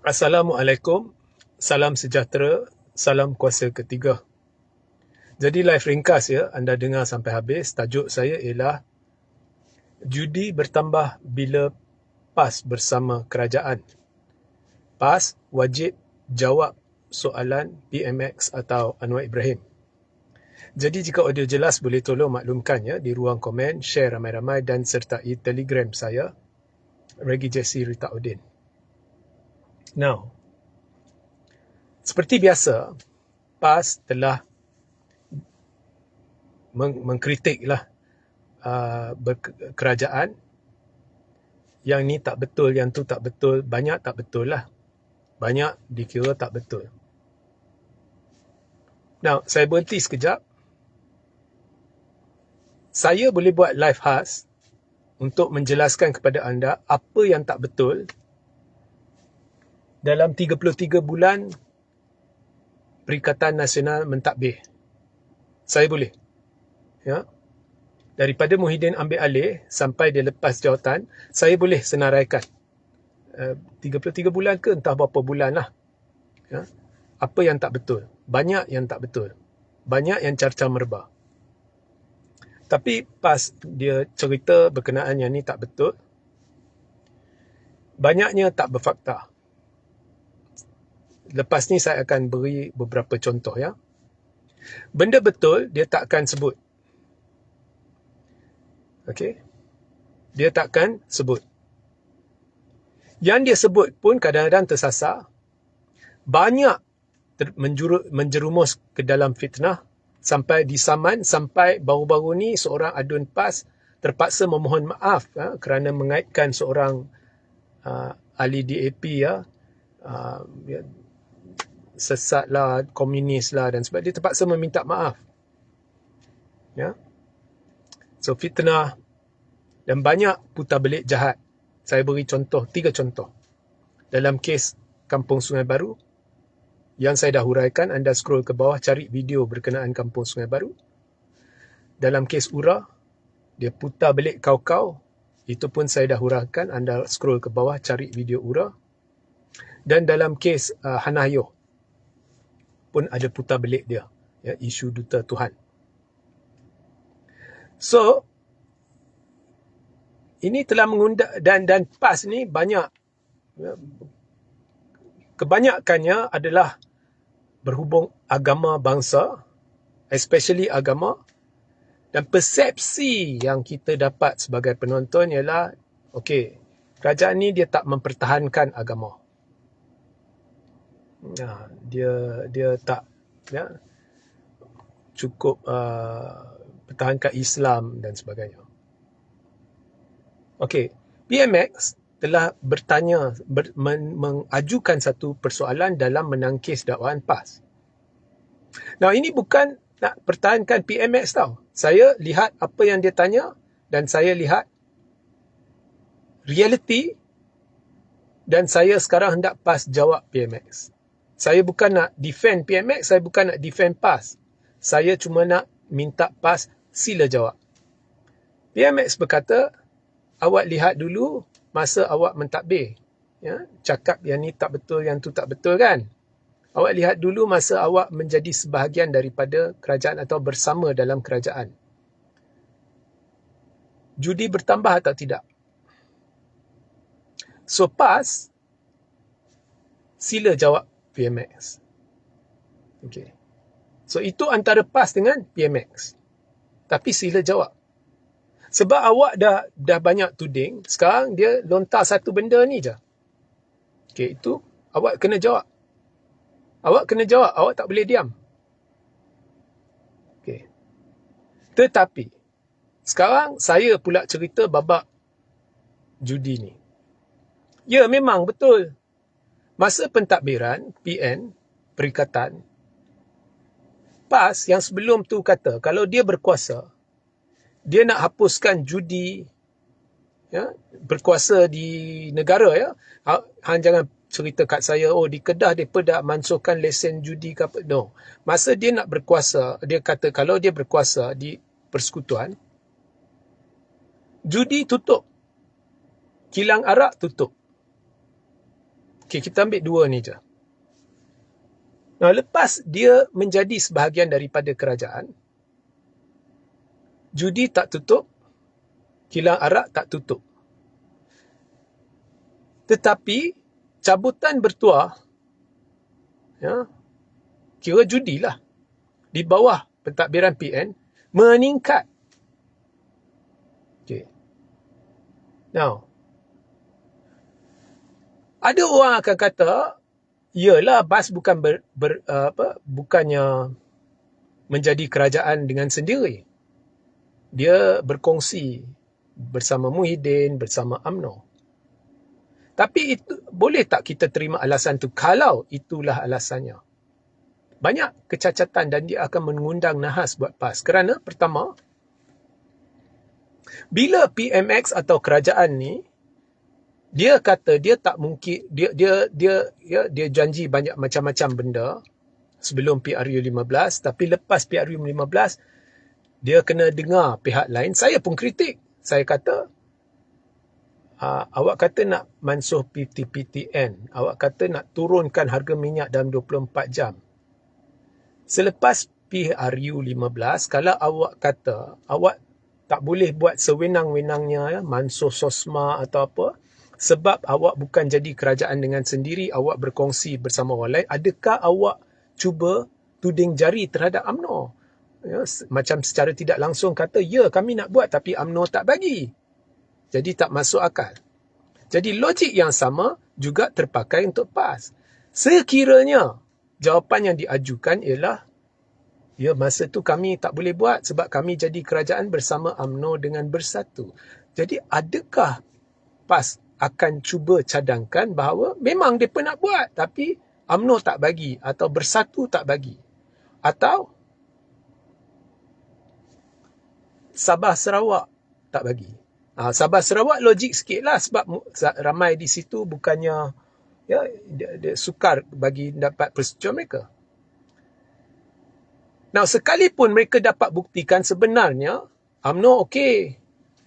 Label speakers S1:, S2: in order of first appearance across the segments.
S1: Assalamualaikum, salam sejahtera, salam kuasa ketiga. Jadi live ringkas ya, anda dengar sampai habis. Tajuk saya ialah Judi bertambah bila PAS bersama kerajaan. PAS wajib jawab soalan PMX atau Anwar Ibrahim. Jadi jika audio jelas boleh tolong maklumkan ya di ruang komen, share ramai-ramai dan sertai telegram saya, Regi Jesse Rita Udin. Now, seperti biasa, PAS telah meng- mengkritiklah uh, kerajaan yang ni tak betul, yang tu tak betul, banyak tak betul lah. Banyak dikira tak betul. Now, saya berhenti sekejap. Saya boleh buat live khas untuk menjelaskan kepada anda apa yang tak betul dalam 33 bulan Perikatan Nasional mentadbir. Saya boleh. Ya. Daripada Muhyiddin ambil alih sampai dia lepas jawatan, saya boleh senaraikan. Uh, 33 bulan ke entah berapa bulan lah. Ya. Apa yang tak betul. Banyak yang tak betul. Banyak yang carca merba. Tapi pas dia cerita berkenaan yang ni tak betul, banyaknya tak berfakta. Lepas ni saya akan beri beberapa contoh ya. Benda betul dia tak akan sebut. Okey. Dia takkan sebut. Yang dia sebut pun kadang-kadang tersasar. Banyak menjuru- menjerumus ke dalam fitnah sampai disaman sampai baru-baru ni seorang adun PAS terpaksa memohon maaf ha, kerana mengaitkan seorang uh, ahli DAP ya, uh, sesat lah, komunis lah dan sebab dia terpaksa meminta maaf. Ya. So fitnah dan banyak putar belik jahat. Saya beri contoh, tiga contoh. Dalam kes Kampung Sungai Baru, yang saya dah huraikan, anda scroll ke bawah cari video berkenaan Kampung Sungai Baru. Dalam kes Ura, dia putar belik kau-kau, itu pun saya dah huraikan, anda scroll ke bawah cari video Ura. Dan dalam kes uh, Hanayo, pun ada putar belik dia ya isu duta Tuhan. So ini telah mengundang dan dan PAS ni banyak ya, kebanyakannya adalah berhubung agama bangsa especially agama dan persepsi yang kita dapat sebagai penonton ialah okey kerajaan ni dia tak mempertahankan agama Ya, dia dia tak ya cukup uh, pertahankan Islam dan sebagainya. Okey, PMX telah bertanya ber, men, mengajukan satu persoalan dalam menangkis dakwaan PAS. Nah, ini bukan nak pertahankan PMX tau. Saya lihat apa yang dia tanya dan saya lihat reality dan saya sekarang hendak PAS jawab PMX. Saya bukan nak defend PMX, saya bukan nak defend PAS. Saya cuma nak minta PAS sila jawab. PMX berkata, awak lihat dulu masa awak mentadbir. Ya, cakap yang ni tak betul, yang tu tak betul kan? Awak lihat dulu masa awak menjadi sebahagian daripada kerajaan atau bersama dalam kerajaan. Judi bertambah atau tidak? So PAS, sila jawab PMX. Okay. So itu antara PAS dengan PMX. Tapi sila jawab. Sebab awak dah dah banyak tuding, sekarang dia lontar satu benda ni je. Okay, itu awak kena jawab. Awak kena jawab, awak tak boleh diam. Okay. Tetapi, sekarang saya pula cerita babak judi ni. Ya, memang betul. Masa pentadbiran PN Perikatan PAS yang sebelum tu kata kalau dia berkuasa dia nak hapuskan judi ya berkuasa di negara ya. Hang jangan cerita kat saya oh di Kedah dia dah mansuhkan lesen judi ke apa. No. Masa dia nak berkuasa dia kata kalau dia berkuasa di persekutuan judi tutup. Kilang arak tutup Okay, kita ambil dua ni je. Nah, lepas dia menjadi sebahagian daripada kerajaan, judi tak tutup, kilang arak tak tutup. Tetapi cabutan bertuah ya, kira judilah di bawah pentadbiran PN meningkat. Okay. Now, ada orang akan kata, iyalah BAS bukan ber, ber, uh, apa, bukannya menjadi kerajaan dengan sendiri. Dia berkongsi bersama Muhyiddin, bersama AMNO. Tapi itu boleh tak kita terima alasan itu kalau itulah alasannya? Banyak kecacatan dan dia akan mengundang nahas buat PAS. Kerana pertama, bila PMX atau kerajaan ni dia kata dia tak mungkin dia dia dia ya dia janji banyak macam-macam benda sebelum PRU 15 tapi lepas PRU 15 dia kena dengar pihak lain. Saya pun kritik. Saya kata uh, awak kata nak mansuh PTPTN awak kata nak turunkan harga minyak dalam 24 jam. Selepas PRU 15 kalau awak kata awak tak boleh buat sewenang-wenangnya ya, mansuh sosma atau apa sebab awak bukan jadi kerajaan dengan sendiri, awak berkongsi bersama orang lain, adakah awak cuba tuding jari terhadap UMNO? Ya, macam secara tidak langsung kata, ya kami nak buat tapi UMNO tak bagi. Jadi tak masuk akal. Jadi logik yang sama juga terpakai untuk PAS. Sekiranya jawapan yang diajukan ialah, ya masa tu kami tak boleh buat sebab kami jadi kerajaan bersama UMNO dengan bersatu. Jadi adakah PAS akan cuba cadangkan bahawa memang mereka nak buat tapi UMNO tak bagi atau bersatu tak bagi. Atau Sabah Sarawak tak bagi. Ha, Sabah Sarawak logik sikit lah sebab ramai di situ bukannya ya, dia, dia sukar bagi dapat persetujuan mereka. Now, sekalipun mereka dapat buktikan sebenarnya UMNO okey.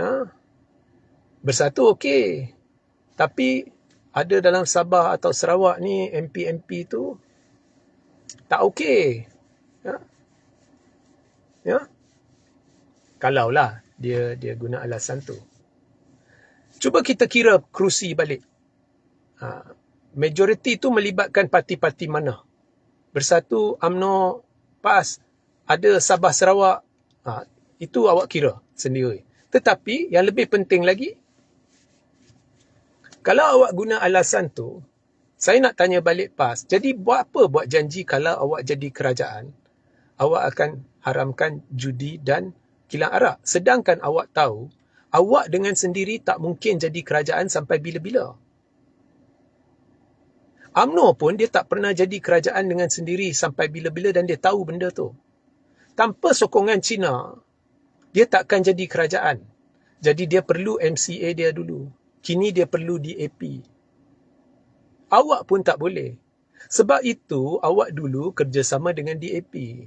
S1: Ha? Bersatu okey. Tapi ada dalam Sabah atau Sarawak ni MP-MP tu tak okey. Ya. Ya. Kalaulah dia dia guna alasan tu. Cuba kita kira kerusi balik. Ha, majoriti tu melibatkan parti-parti mana? Bersatu AMNO PAS ada Sabah Sarawak. Ha, itu awak kira sendiri. Tetapi yang lebih penting lagi kalau awak guna alasan tu, saya nak tanya balik PAS. Jadi buat apa buat janji kalau awak jadi kerajaan, awak akan haramkan judi dan kilang arak. Sedangkan awak tahu, awak dengan sendiri tak mungkin jadi kerajaan sampai bila-bila. UMNO pun dia tak pernah jadi kerajaan dengan sendiri sampai bila-bila dan dia tahu benda tu. Tanpa sokongan Cina, dia takkan jadi kerajaan. Jadi dia perlu MCA dia dulu. Kini dia perlu DAP. Awak pun tak boleh. Sebab itu, awak dulu kerjasama dengan DAP.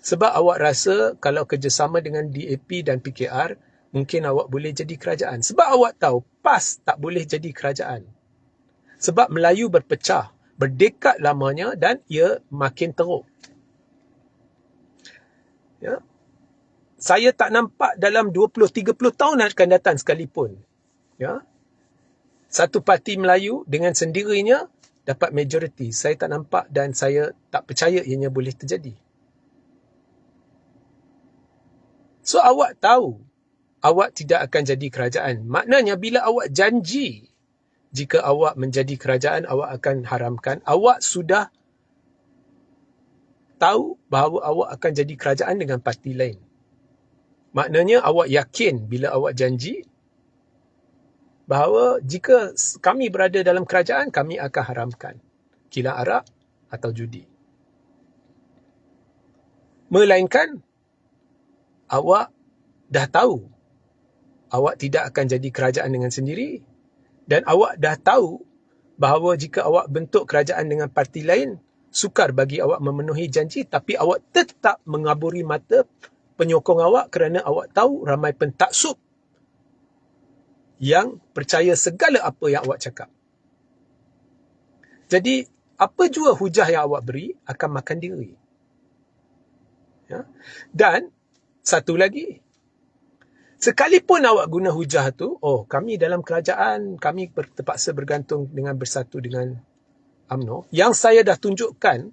S1: Sebab awak rasa kalau kerjasama dengan DAP dan PKR, mungkin awak boleh jadi kerajaan. Sebab awak tahu, PAS tak boleh jadi kerajaan. Sebab Melayu berpecah, berdekat lamanya dan ia makin teruk. Ya. Saya tak nampak dalam 20-30 tahun akan datang sekalipun. Ya satu parti Melayu dengan sendirinya dapat majoriti. Saya tak nampak dan saya tak percaya ianya boleh terjadi. So awak tahu awak tidak akan jadi kerajaan. Maknanya bila awak janji jika awak menjadi kerajaan awak akan haramkan, awak sudah tahu bahawa awak akan jadi kerajaan dengan parti lain. Maknanya awak yakin bila awak janji bahawa jika kami berada dalam kerajaan, kami akan haramkan kilang arak atau judi. Melainkan, awak dah tahu awak tidak akan jadi kerajaan dengan sendiri dan awak dah tahu bahawa jika awak bentuk kerajaan dengan parti lain, sukar bagi awak memenuhi janji tapi awak tetap mengaburi mata penyokong awak kerana awak tahu ramai pentaksub yang percaya segala apa yang awak cakap. Jadi, apa jua hujah yang awak beri akan makan diri. Ya? Dan, satu lagi, sekalipun awak guna hujah tu, oh kami dalam kerajaan, kami terpaksa bergantung dengan bersatu dengan UMNO, yang saya dah tunjukkan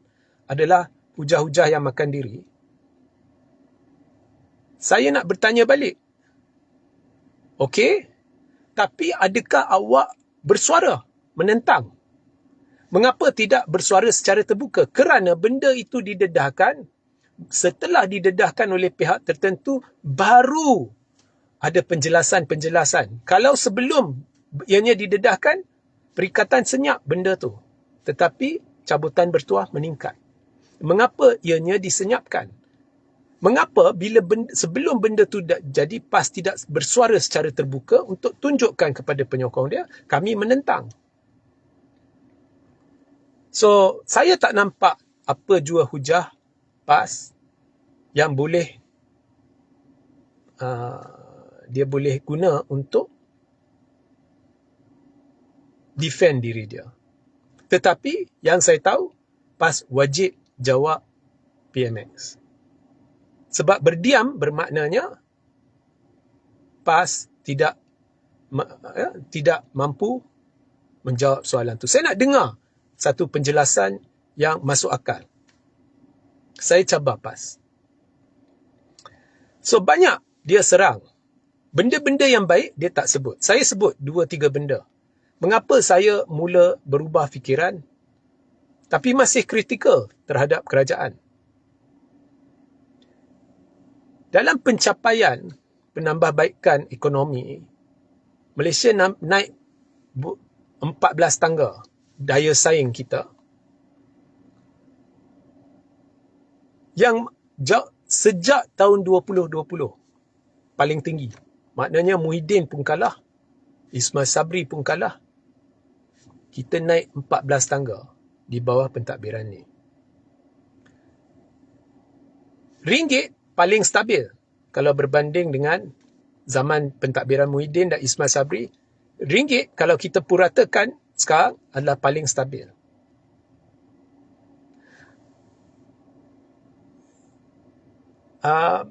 S1: adalah hujah-hujah yang makan diri, saya nak bertanya balik. Okey, tapi adakah awak bersuara menentang? Mengapa tidak bersuara secara terbuka? Kerana benda itu didedahkan setelah didedahkan oleh pihak tertentu baru ada penjelasan-penjelasan. Kalau sebelum ianya didedahkan, perikatan senyap benda tu. Tetapi cabutan bertuah meningkat. Mengapa ianya disenyapkan? Mengapa bila benda, sebelum benda tu jadi PAS tidak bersuara secara terbuka untuk tunjukkan kepada penyokong dia, kami menentang. So, saya tak nampak apa jua hujah PAS yang boleh uh, dia boleh guna untuk defend diri dia. Tetapi yang saya tahu, PAS wajib jawab PMX. Sebab berdiam bermaknanya PAS tidak ya, tidak mampu menjawab soalan tu. Saya nak dengar satu penjelasan yang masuk akal. Saya cabar PAS. So banyak dia serang. Benda-benda yang baik dia tak sebut. Saya sebut dua tiga benda. Mengapa saya mula berubah fikiran tapi masih kritikal terhadap kerajaan? Dalam pencapaian penambahbaikan ekonomi, Malaysia naik 14 tangga daya saing kita. Yang sejak tahun 2020 paling tinggi. Maknanya Muhyiddin pun kalah, Ismail Sabri pun kalah. Kita naik 14 tangga di bawah pentadbiran ni. Ringgit paling stabil kalau berbanding dengan zaman pentadbiran Muhyiddin dan Ismail Sabri. Ringgit kalau kita puratakan sekarang adalah paling stabil. Uh,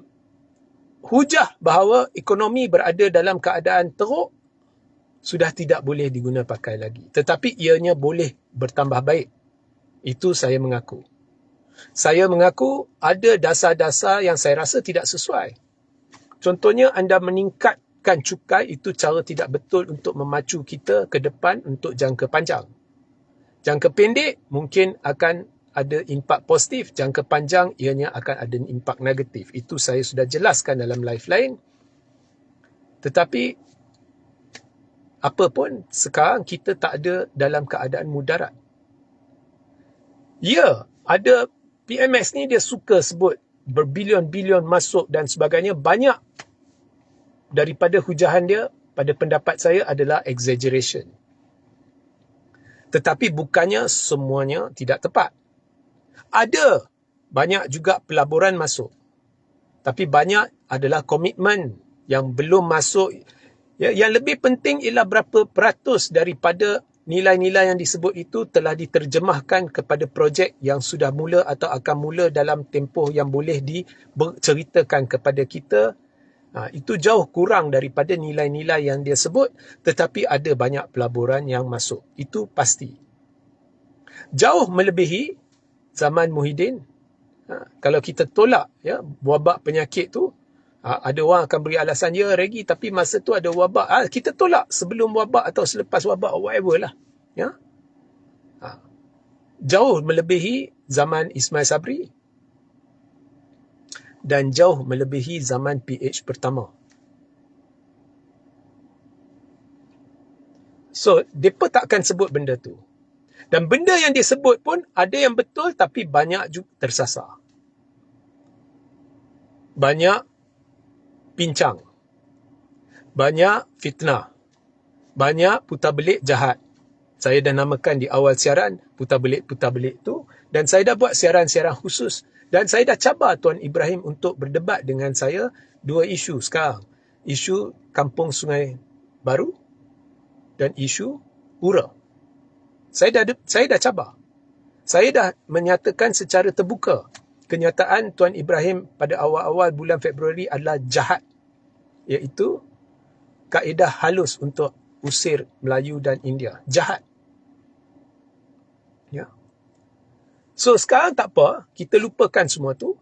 S1: hujah bahawa ekonomi berada dalam keadaan teruk sudah tidak boleh diguna pakai lagi. Tetapi ianya boleh bertambah baik. Itu saya mengaku saya mengaku ada dasar-dasar yang saya rasa tidak sesuai. Contohnya anda meningkatkan cukai itu cara tidak betul untuk memacu kita ke depan untuk jangka panjang. Jangka pendek mungkin akan ada impak positif, jangka panjang ianya akan ada impak negatif. Itu saya sudah jelaskan dalam live lain. Tetapi apa pun sekarang kita tak ada dalam keadaan mudarat. Ya, ada PMX ni dia suka sebut berbilion-bilion masuk dan sebagainya. Banyak daripada hujahan dia pada pendapat saya adalah exaggeration. Tetapi bukannya semuanya tidak tepat. Ada banyak juga pelaburan masuk. Tapi banyak adalah komitmen yang belum masuk. Ya, yang lebih penting ialah berapa peratus daripada nilai-nilai yang disebut itu telah diterjemahkan kepada projek yang sudah mula atau akan mula dalam tempoh yang boleh diceritakan kepada kita. Ha, itu jauh kurang daripada nilai-nilai yang dia sebut tetapi ada banyak pelaburan yang masuk. Itu pasti. Jauh melebihi zaman Muhyiddin. Ha, kalau kita tolak ya, wabak penyakit tu, ha, ada orang akan beri alasan, ya Regi, tapi masa tu ada wabak. Ha, kita tolak sebelum wabak atau selepas wabak, whatever lah. Ya? Ha. Jauh melebihi zaman Ismail Sabri dan jauh melebihi zaman PH pertama. So, mereka takkan sebut benda tu. Dan benda yang dia sebut pun ada yang betul tapi banyak juga tersasar. Banyak pincang. Banyak fitnah. Banyak putar belik jahat. Saya dah namakan di awal siaran putar belik-putar belik tu. Dan saya dah buat siaran-siaran khusus. Dan saya dah cabar Tuan Ibrahim untuk berdebat dengan saya dua isu sekarang. Isu Kampung Sungai Baru dan isu Pura. Saya dah saya dah cabar. Saya dah menyatakan secara terbuka kenyataan Tuan Ibrahim pada awal-awal bulan Februari adalah jahat. Iaitu kaedah halus untuk usir Melayu dan India. Jahat. Ya. So sekarang tak apa, kita lupakan semua tu.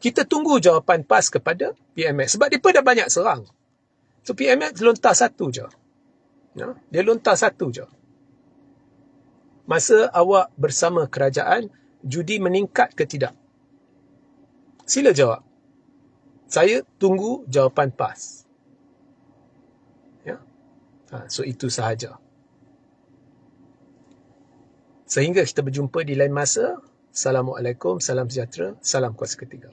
S1: Kita tunggu jawapan PAS kepada PMX. Sebab pun dah banyak serang. So PMX lontar satu je. Ya. Dia lontar satu je. Masa awak bersama kerajaan, judi meningkat ke tidak? Sila jawab. Saya tunggu jawapan PAS. Ya. Ha, so itu sahaja. Sehingga kita berjumpa di lain masa. Assalamualaikum, salam sejahtera, salam kuasa ketiga.